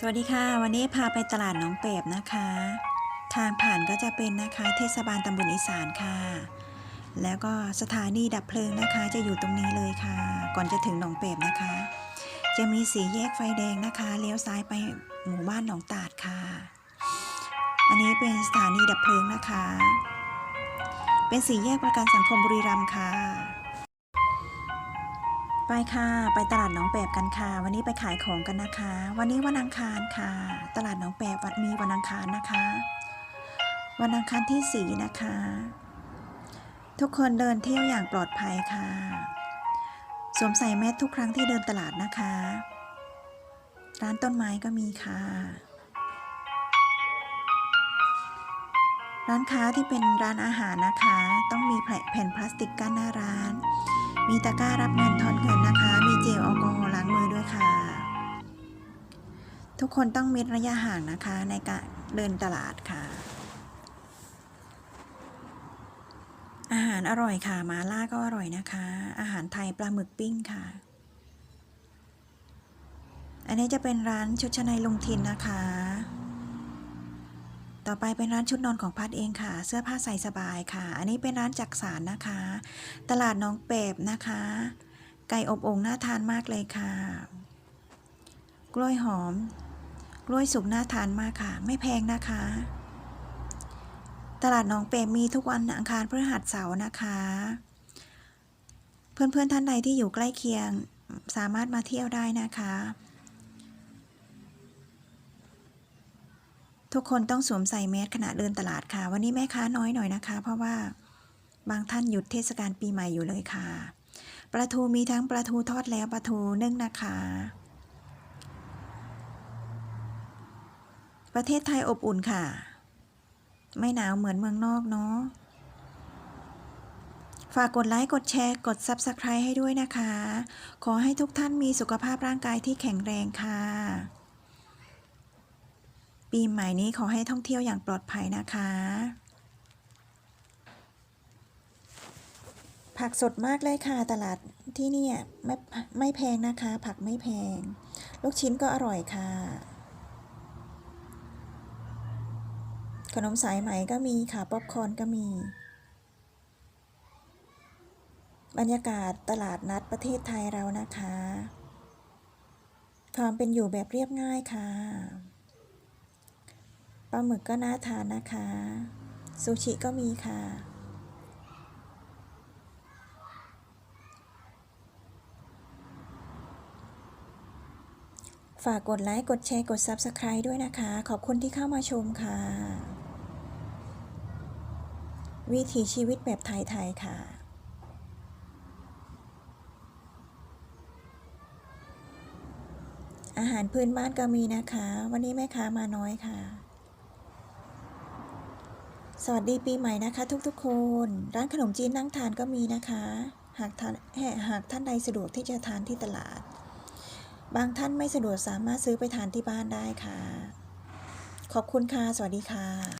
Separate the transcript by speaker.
Speaker 1: สวัสดีค่ะ วันนี้พาไปตลาดหนองเปบนะคะ ทางผ่านก็จะเป็นนะคะ เทศบาลตำบลอีสานค่ะ แล้วก็สถานีดับเพลิงนะคะ จะอยู่ตรงนี้เลยค่ะ ก่อนจะถึงหนองเปบนะคะ จะมีสีแยกไฟแดงนะคะเลี้ยวซ้ายไปหมู่บ้านหนองตาดค่ะ อันนี้เป็นสถานีดับเพลิงนะคะ เป็นสีแยกประกันสังคมบุรีรัมย์ค่ะ ไปค่ะ ไปตลาดหนองแปบกันค่ะ วันนี้ไปขายของกันนะคะ วันนี้วันอังคารค่ะ ตลาดหนองแปบวัดมีวันอังคารนะคะ วันอังคารที่สี่นะคะ ทุกคนเดินเที่ยวอย่างปลอดภัยค่ะ สวมใส่แมสทุกครั้งที่เดินตลาดนะคะ ร้านต้นไม้ก็มีค่ะ ร้านค้าที่เป็นร้านอาหารนะคะ ต้องมีแผ่นพลาสติกกั้นหน้าร้าน มีตะกร้ารับเงินทอนเงินนะคะ มีเจลแอลกอฮอล์ล้างมือด้วยค่ะ ทุกคนต้องมิดระยะห่างนะคะในการเดินตลาดค่ะ อาหารอร่อยค่ะ มาล่าก็อร่อยนะคะ อาหารไทยปลาหมึกปิ้งค่ะ อันนี้จะเป็นร้านชุดชั้นในลุงทินนะคะ ต่อไปเป็นร้านชุดนอนของพัดเองค่ะ เสื้อผ้าใส่สบายค่ะ อันนี้เป็นร้านจักสารนะคะ ตลาดน้องเปบนะคะ ไก่อบโอ่งน่าทานมากเลยค่ะ กล้วยหอม กล้วยสุกน่าทานมากค่ะ ไม่แพงนะคะ ตลาดน้องเปบมีทุกวันอังคารพฤหัสเสาร์นะคะ เพื่อนๆท่านใดที่อยู่ใกล้เคียงสามารถมาเที่ยวได้นะคะ ทุกคนต้องสวมใส่แมสขณะเดินตลาดค่ะ วันนี้แม่ค้าน้อยหน่อยนะคะ เพราะว่าบางท่านหยุดเทศกาลปีใหม่อยู่เลยค่ะปลาทูมีทั้งปลาทูทอดแล้วปลาทูนึ่งนะคะ ประเทศไทยอบอุ่นค่ะ ไม่หนาวเหมือนเมืองนอกเนาะฝากกดไลค์ กดแชร์ กด Subscribe ให้ด้วยนะคะ ขอให้ทุกท่านมีสุขภาพร่างกายที่แข็งแรงค่ะ ปีใหม่นี้ขอให้ท่องเที่ยวอย่างปลอดภัยนะคะ ผักสดมากเลยค่ะตลาดที่นี่ไม่ไม่แพงนะคะ ผักไม่แพง ลูกชิ้นก็อร่อยค่ะ ขนมสายไหมก็มีค่ะ ป๊อปคอร์นก็มี บรรยากาศตลาดนัดประเทศไทยเรานะคะความเป็นอยู่แบบเรียบง่ายค่ะ ปลาหมึกก็น่าทานนะคะ ซูชิก็มีค่ะ ฝากกดไลค์ กดแชร์ กด Subscribe ด้วยนะคะ ขอบคุณที่เข้ามาชมค่ะ วิถีชีวิตแบบไทย ๆ ค่ะอาหารพื้นบ้านก็มีนะคะ วันนี้แม่ค้ามาน้อยค่ะ สวัสดีปีใหม่นะคะ ทุกๆคน ร้านขนมจีนนั่งทานก็มีนะคะ หากทานหากท่านใดสะดวกที่จะทานที่ตลาด บางท่านไม่สะดวกสามารถซื้อไปทานที่บ้านได้ค่ะ ขอบคุณค่ะ สวัสดีค่ะ